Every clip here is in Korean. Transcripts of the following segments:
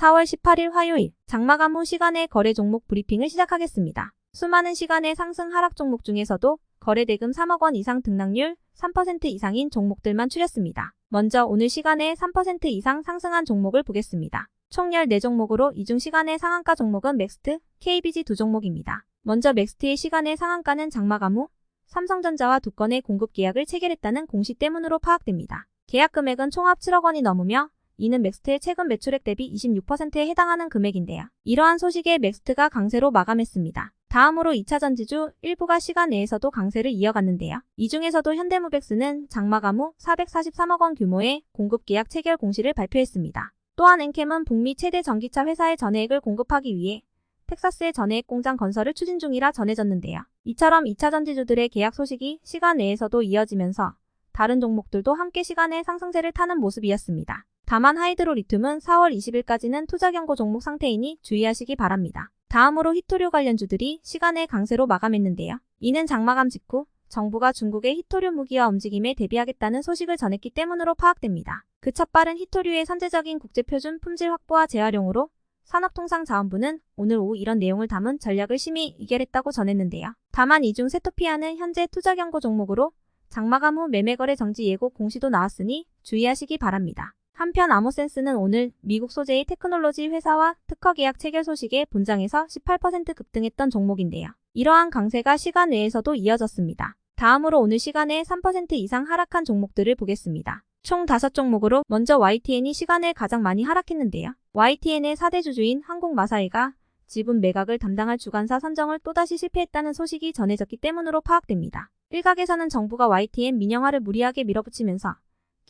4월 18일 화요일 장마감 후 시간의 거래 종목 브리핑을 시작하겠습니다. 수많은 시간의 상승 하락 종목 중에서도 거래 대금 3억 원 이상 등락률 3% 이상인 종목들만 추렸습니다. 먼저 오늘 시간에 3% 이상 상승한 종목을 보겠습니다. 총 14종목으로 이중 시간의 상한가 종목은 맥스트, KBG 두 종목입니다. 먼저 맥스트의 시간의 상한가는 장마감 후 삼성전자와 두 건의 공급 계약을 체결했다는 공시 때문으로 파악됩니다. 계약 금액은 총합 7억 원이 넘으며 이는 맥스트의 최근 매출액 대비 26%에 해당하는 금액인데요. 이러한 소식에 맥스트가 강세로 마감했습니다. 다음으로 2차 전지주 일부가 시간 내에서도 강세를 이어갔는데요. 이 중에서도 현대무백스는 장마감 후 443억 원 규모의 공급 계약 체결 공시를 발표했습니다. 또한 엔캠은 북미 최대 전기차 회사의 전해액을 공급하기 위해 텍사스의 전해액 공장 건설을 추진 중이라 전해졌는데요. 이처럼 2차 전지주들의 계약 소식이 시간 내에서도 이어지면서 다른 종목들도 함께 시간의 상승세를 타는 모습이었습니다. 다만 하이드로 리튬은 4월 20일까지는 투자 경고 종목 상태이니 주의하시기 바랍니다. 다음으로 히토류 관련주들이 시간의 강세로 마감했는데요. 이는 장마감 직후 정부가 중국의 히토류 무기화 움직임에 대비하겠다는 소식을 전했기 때문으로 파악됩니다. 그첫 빠른 히토류의 선제적인 국제표준 품질 확보와 재활용으로 산업통상자원부는 오늘 오후 이런 내용을 담은 전략을 심의 의결했다고 전했는데요. 다만 이중 세토피아는 현재 투자 경고 종목으로 장마감 후 매매거래 정지 예고 공시도 나왔으니 주의하시기 바랍니다. 한편 아모센스는 오늘 미국 소재의 테크놀로지 회사와 특허 계약 체결 소식에 본장에서 18% 급등했던 종목인데요. 이러한 강세가 시간 외에서도 이어졌습니다. 다음으로 오늘 시간에 3% 이상 하락한 종목들을 보겠습니다. 총 5종목으로 먼저 YTN이 시간에 가장 많이 하락했는데요. YTN의 4대 주주인 한국마사이가 지분 매각을 담당할 주관사 선정을 또다시 실패했다는 소식이 전해졌기 때문으로 파악됩니다. 일각에서는 정부가 YTN 민영화를 무리하게 밀어붙이면서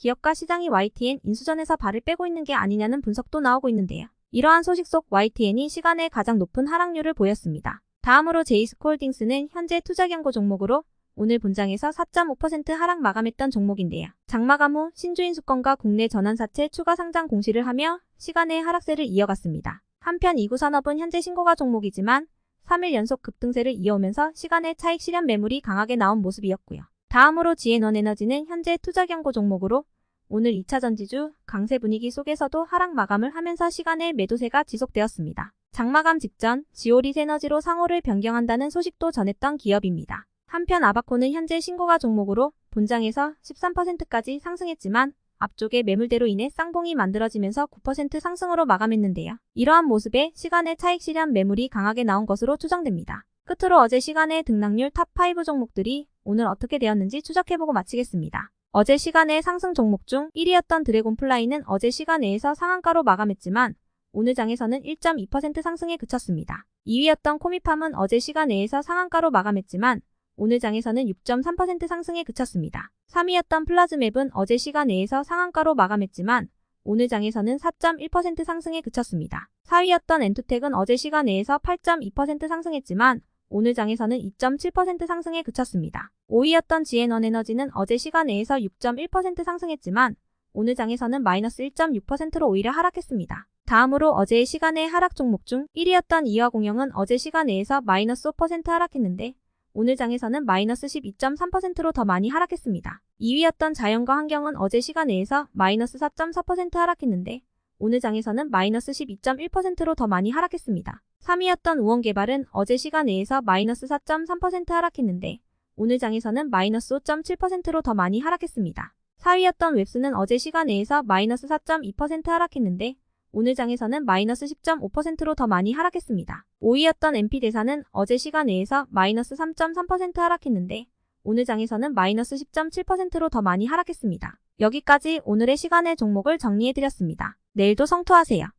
기업과 시장이 YTN 인수전에서 발을 빼고 있는 게 아니냐는 분석도 나오고 있는데요. 이러한 소식 속 YTN이 시간에 가장 높은 하락률을 보였습니다. 다음으로 제이스콜딩스는 현재 투자 경고 종목으로 오늘 본장에서 4.5% 하락 마감했던 종목인데요. 장마감 후 신주인 수건과 국내 전환사채 추가 상장 공시를 하며 시간의 하락세를 이어갔습니다. 한편 이구산업은 현재 신고가 종목이지만 3일 연속 급등세를 이어오면서 시간의 차익 실현 매물이 강하게 나온 모습이었고요. 다음으로 지앤원 에너지는 현재 투자 경고 종목으로 오늘 2차 전지주 강세 분위기 속에서도 하락 마감을 하면서 시간의 매도세가 지속되었습니다. 장마감 직전 지오리 에너지로 상호를 변경한다는 소식도 전했던 기업입니다. 한편 아바코는 현재 신고가 종목으로 본장에서 13%까지 상승했지만 앞쪽에 매물대로 인해 쌍봉이 만들어지면서 9% 상승으로 마감했는데요. 이러한 모습에 시간의 차익 실현 매물이 강하게 나온 것으로 추정됩니다. 끝으로 어제 시간의 등락률 탑5 종목들이 오늘 어떻게 되었는지 추적해보고 마치겠습니다. 어제 시간의 상승 종목 중 1위였던 드래곤플라이는 어제 시간 내에서 상한가로 마감했지만 오늘 장에서는 1.2% 상승에 그쳤습니다. 2위였던 코미팜은 어제 시간 내에서 상한가로 마감했지만 오늘 장에서는 6.3% 상승에 그쳤습니다. 3위였던 플라즈맵은 어제 시간 내에서 상한가로 마감했지만 오늘 장에서는 4.1% 상승에 그쳤습니다. 4위였던 엔투텍은 어제 시간 내에서 8.2% 상승했지만 오늘 장에서는 2.7% 상승에 그쳤습니다. 5위였던 지앤원 에너지는 어제 시간 내에서 6.1% 상승했지만 오늘 장에서는 마이너스 1.6%로 오히려 하락했습니다. 다음으로 어제의 시간의 하락 종목 중 1위였던 이화공영은 어제 시간 내에서 마이너스 5% 하락했는데 오늘 장에서는 마이너스 12.3%로 더 많이 하락했습니다. 2위였던 자연과 환경은 어제 시간 내에서 마이너스 4.4% 하락했는데 오늘 장에서는 마이너스 12.1%로 더 많이 하락했습니다. 3위였던 우원개발은 어제 시간 내에서 마이너스 4.3% 하락했는데 오늘 장에서는 마이너스 5.7%로 더 많이 하락했습니다. 4위였던 웹스는 어제 시간 내에서 마이너스 4.2% 하락했는데 오늘 장에서는 마이너스 10.5%로 더 많이 하락했습니다. 5위였던 NP대사는 어제 시간 내에서 마이너스 3.3% 하락했는데 오늘 장에서는 마이너스 10.7%로 더 많이 하락했습니다. 여기까지 오늘의 시간의 종목을 정리해드렸습니다. 내일도 성투하세요.